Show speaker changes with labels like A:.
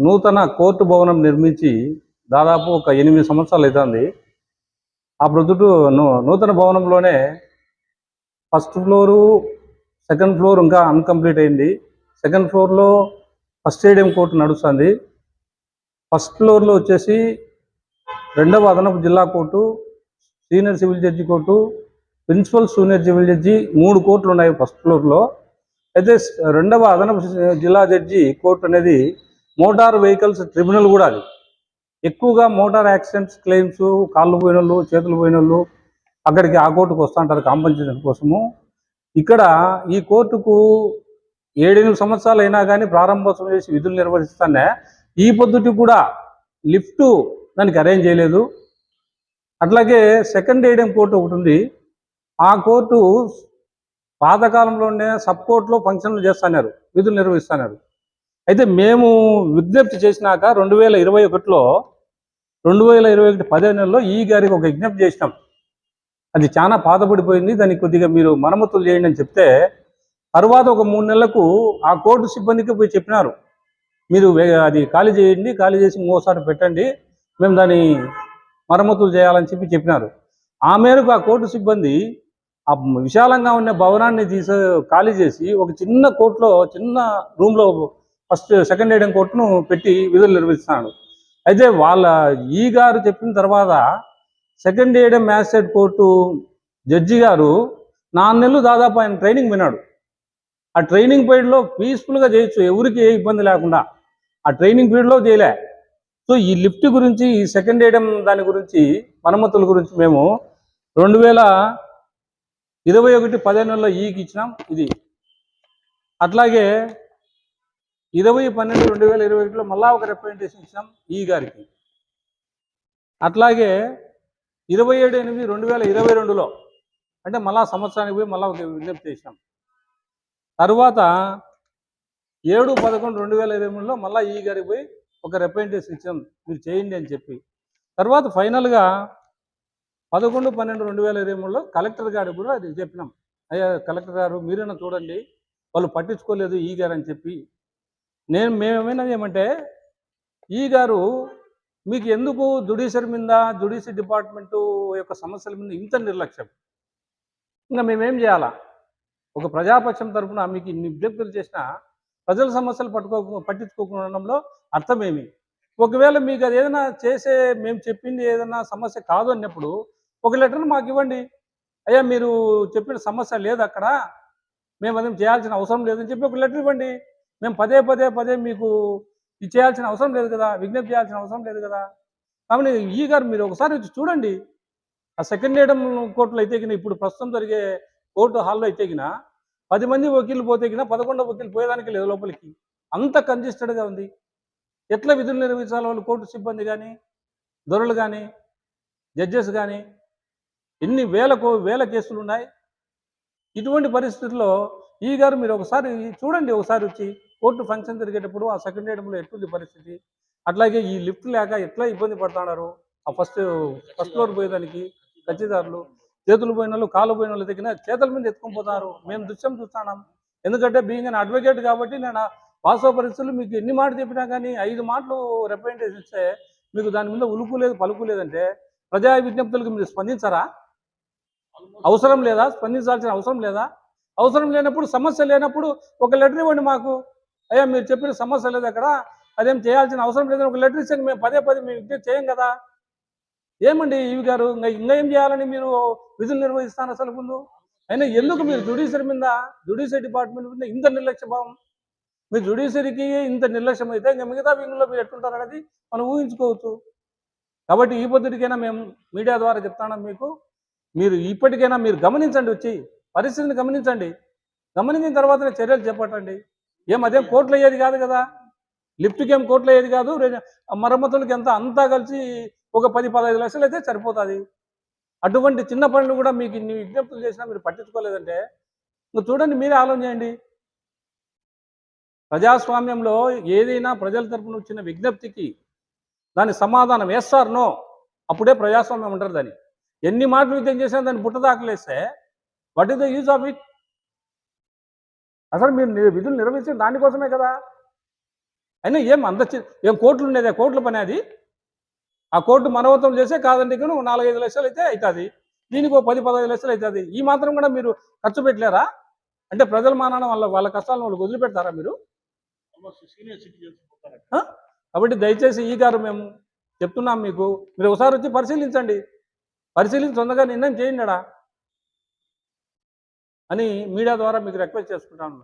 A: నూతన కోర్టు భవనం నిర్మించి దాదాపు ఒక ఎనిమిది సంవత్సరాలు అవుతుంది. ఆ ప్రొద్దుట నూ- నూతన భవనంలోనే ఫస్ట్ ఫ్లోరు సెకండ్ ఫ్లోర్ ఇంకా అన్కంప్లీట్ అయింది. సెకండ్ ఫ్లోర్లో ఫస్ట్ స్టేడియం కోర్టు నడుస్తుంది. ఫస్ట్ ఫ్లోర్లో వచ్చేసి రెండవ అదనపు జిల్లా court senior civil judge court principal senior civil judge మూడు కోర్టులు ఉన్నాయి ఫస్ట్ ఫ్లోర్లో. అయితే రెండవ అదనపు జిల్లా జడ్జి కోర్టు అనేది మోటార్ వెహికల్స్ ట్రిబ్యునల్ కూడా అది. ఎక్కువగా మోటార్ యాక్సిడెంట్స్ క్లెయిమ్స్ కాళ్ళు పోయిన వాళ్ళు చేతులు పోయిన వాళ్ళు అక్కడికి ఆ కోర్టుకు వస్తుంటారు కాంపన్సేషన్ కోసము. ఇక్కడ ఈ కోర్టుకు ఏడెనిమిది సంవత్సరాలు అయినా కానీ ప్రారంభోత్సవం చేసి విధులు నిర్వహిస్తానే ఈ పొద్దుటి కూడా లిఫ్ట్ దానికి అరేంజ్ చేయలేదు. అట్లాగే సెకండ్ ఏడియం కోర్టు ఒకటి ఉంది. ఆ కోర్టు పాతకాలంలోనే సబ్ కోర్టులో ఫంక్షన్లు చేస్తున్నారు విధులు నిర్వహిస్తున్నారు. అయితే మేము విజ్ఞప్తి చేసినాక రెండు వేల ఇరవై ఒకటిలో రెండు వేల ఇరవై ఒకటి పదే నెలలో ఈ గారికి ఒక విజ్ఞప్తి చేసినాం. అది చాలా పాతపడిపోయింది దానికి కొద్దిగా మీరు మరమ్మతులు చేయండి అని చెప్తే తర్వాత ఒక మూడు నెలలకు ఆ కోర్టు సిబ్బందికి పోయి చెప్పినారు. మీరు అది ఖాళీ చేయండి ఖాళీ చేసి ఇంకోసారి పెట్టండి మేము దాన్ని మరమ్మతులు చేయాలని చెప్పి చెప్పినారు. ఆ మేరకు ఆ కోర్టు సిబ్బంది ఆ విశాలంగా ఉన్న భవనాన్ని తీసి ఖాళీ చేసి ఒక చిన్న కోర్టులో చిన్న రూమ్లో ఫస్ట్ సెకండ్ ఏడియం కోర్టును పెట్టి విధులు నిర్వహిస్తున్నాడు. అయితే వాళ్ళ ఈ గారు చెప్పిన తర్వాత సెకండ్ ఏడియం మ్యాజిస్ట్రేట్ కోర్టు జడ్జి గారు నాలుగు నెలలు దాదాపు ఆయన ట్రైనింగ్ విన్నాడు. ఆ ట్రైనింగ్ పీరియడ్లో పీస్ఫుల్గా చేయొచ్చు ఎవరికి ఏ ఇబ్బంది లేకుండా. ఆ ట్రైనింగ్ పీరియడ్లో చేయలే. సో ఈ లిఫ్ట్ గురించి ఈ సెకండ్ ఏడియం దాని గురించి మరమ్మతుల గురించి మేము రెండు వేల ఇరవై ఒకటి పదిహేను నెలలో ఈకి ఇచ్చినాం ఇది. అట్లాగే ఇరవై పన్నెండు రెండు వేల ఇరవై ఒకటిలో మళ్ళా ఒక రిప్రజెంటేషన్ ఇచ్చాం ఈ గారికి. అట్లాగే ఇరవై ఏడు ఎనిమిది రెండు వేల ఇరవై రెండులో అంటే మళ్ళా సంవత్సరానికి పోయి మళ్ళా ఒక విజ్ఞప్తి చేసినాం తర్వాత ఏడు పదకొండు రెండు వేల ఇరవై మూడులో మళ్ళీ ఈ గారికి పోయి ఒక రిప్రజెంటేషన్ ఇచ్చాం. మీరు చేయండి అని చెప్పి. తర్వాత ఫైనల్గా పదకొండు పన్నెండు రెండు వేల ఇరవై మూడులో కలెక్టర్ గారికి కూడా అది చెప్పినాం. అయ్యా కలెక్టర్ గారు మీరైనా చూడండి వాళ్ళు పట్టించుకోలేదు ఈ గారు అని చెప్పి. నేను మేమేమైనది ఏమంటే ఈ గారు మీకు ఎందుకు జుడిషియర్ మీద జుడిషియరీ డిపార్ట్మెంటు యొక్క సమస్యల మీద ఇంత నిర్లక్ష్యం? ఇంకా మేమేం చేయాలా? ఒక ప్రజాపక్షం తరఫున మీకు ఇన్ని విజ్ఞప్తులు చేసినా ప్రజల సమస్యలు పట్టుకో పట్టించుకోకుండా అర్థమేమి? ఒకవేళ మీకు అది ఏదైనా చేసే మేము చెప్పింది ఏదైనా సమస్య కాదు అన్నప్పుడు ఒక లెటర్ మాకు ఇవ్వండి. అయ్యా మీరు చెప్పిన సమస్య లేదు అక్కడ మేము అదేం చేయాల్సిన అవసరం లేదని చెప్పి ఒక లెటర్ ఇవ్వండి. మేము పదే పదే పదే మీకు ఇది చేయాల్సిన అవసరం లేదు కదా విజ్ఞప్తి చేయాల్సిన అవసరం లేదు కదా. కాబట్టి ఈ గారు మీరు ఒకసారి వచ్చి చూడండి. ఆ సెకండ్ ఏడం కోర్టులో అయితే ఇప్పుడు ప్రస్తుతం జరిగే కోర్టు హాల్లో అయితే పది మంది వకీలు పోతే గిన పదకొండో వకీలు పోయేదానికి లేదు లోపలికి. అంత కంజెస్టెడ్గా ఉంది. ఎట్లా విధులు నిర్వహించాలి వాళ్ళు? కోర్టు సిబ్బంది కానీ దొరలు కానీ జడ్జెస్ కానీ ఎన్ని వేల వేల కేసులు ఉన్నాయి? ఇటువంటి పరిస్థితుల్లో ఈ గారు మీరు ఒకసారి చూడండి ఒకసారి వచ్చి కోర్టు ఫంక్షన్ జరిగేటప్పుడు ఆ సెకండ్ ఐటమ్లో ఎటువంటి పరిస్థితి? అట్లాగే ఈ లిఫ్ట్ లేక ఎట్లా ఇబ్బంది పడుతున్నారు ఆ ఫస్ట్ ఫస్ట్ ఫ్లోర్ పోయేదానికి కచ్చిదారులు చేతులు పోయిన వాళ్ళు కాళ్ళు పోయిన వాళ్ళు దగ్గర చేతుల మీద ఎత్తుకొని పోతారు. మేము దృశ్యం చూస్తున్నాం. ఎందుకంటే బీయింగ్ అని అడ్వకేట్ కాబట్టి నేను వాస్తవ పరిస్థితులు మీకు ఎన్ని మాటలు చెప్పినా కానీ ఐదు మాటలు రిప్రజెంటేషన్ ఇస్తే మీకు దాని మీద ఉలుకు లేదు పలుకు లేదంటే ప్రజా విజ్ఞప్తులకు మీరు స్పందించరా? అవసరం లేదా? స్పందించాల్సిన అవసరం లేదా? అవసరం లేనప్పుడు సమస్య లేనప్పుడు ఒక లెటర్ ఇవ్వండి మాకు. అయ్యా మీరు చెప్పిన సమస్య లేదు అక్కడ. అదేం చేయాల్సిన అవసరం లేదని ఒక లెటర్ ఇచ్చాను. మేము పదే పదే మేము విజ్ఞప్తి చేయం కదా. ఏమండి ఇవి గారు? ఇంకా ఇంకా ఏం చేయాలని మీరు విధులు నిర్వహిస్తాను అసలు ముందు? అయినా ఎందుకు మీరు జుడిషియరీ మీద జుడిషియరీ డిపార్ట్మెంట్ మీద ఇంత నిర్లక్ష్య భావం మీరు జుడిషియరీకి ఇంత నిర్లక్ష్యం అయితే ఇంకా మిగతా వింగులో మీరు ఎట్లుంటారు అనేది మనం ఊహించుకోవచ్చు. కాబట్టి ఈ పొద్దుటికైనా మేము మీడియా ద్వారా చెప్తాను మీకు. మీరు ఇప్పటికైనా మీరు గమనించండి వచ్చి పరిస్థితిని గమనించండి. గమనించిన తర్వాతనే చర్యలు చేపట్టండి. ఏం అదేం కోర్టులు అయ్యేది కాదు కదా. లిఫ్ట్కి ఏం కోర్టులు అయ్యేది కాదు మరమ్మతులకి ఎంత అంతా కలిసి ఒక పది పదహైదు లక్షలు అయితే సరిపోతుంది. అటువంటి చిన్న పనులు కూడా మీకు ఇన్ని విజ్ఞప్తులు చేసినా మీరు పట్టించుకోలేదంటే ఇంకా చూడండి మీరే ఆలోచన చేయండి. ప్రజాస్వామ్యంలో ఏదైనా ప్రజల తరపున వచ్చిన విజ్ఞప్తికి దాని సమాధానం ఎస్ఆర్ నో అప్పుడే ప్రజాస్వామ్యం ఉంటారు దాన్ని. ఎన్ని మాటలు విద్యం చేసినా దాన్ని బుట్టదాకలేస్తే what is the use of it అసలు మీరు విధులు నిర్వహించిన దానికోసమే కదా. అయినా ఏం అంత ఏం కోట్లు ఉండేది ఆ కోట్ల పని అది? ఆ కోర్టు మనవతం చేసే కాదండి ఇక్కడ నాలుగైదు లక్షలు అయితే అవుతుంది దీనికి ఒక పది పదహైదు లక్షలు అవుతుంది ఈ మాత్రం కూడా మీరు ఖర్చు పెట్టలేరా? అంటే ప్రజల మానాన వాళ్ళ వాళ్ళ కష్టాలను వాళ్ళకి వదిలిపెడతారా మీరు? కాబట్టి దయచేసి ఈ గారు మేము చెప్తున్నాం మీకు. మీరు ఒకసారి వచ్చి పరిశీలించండి. పరిశీలించి తొందరగా నిర్ణయం చేయండి అని మీడియా ద్వారా మీకు రిక్వెస్ట్ చేసుకుంటాను.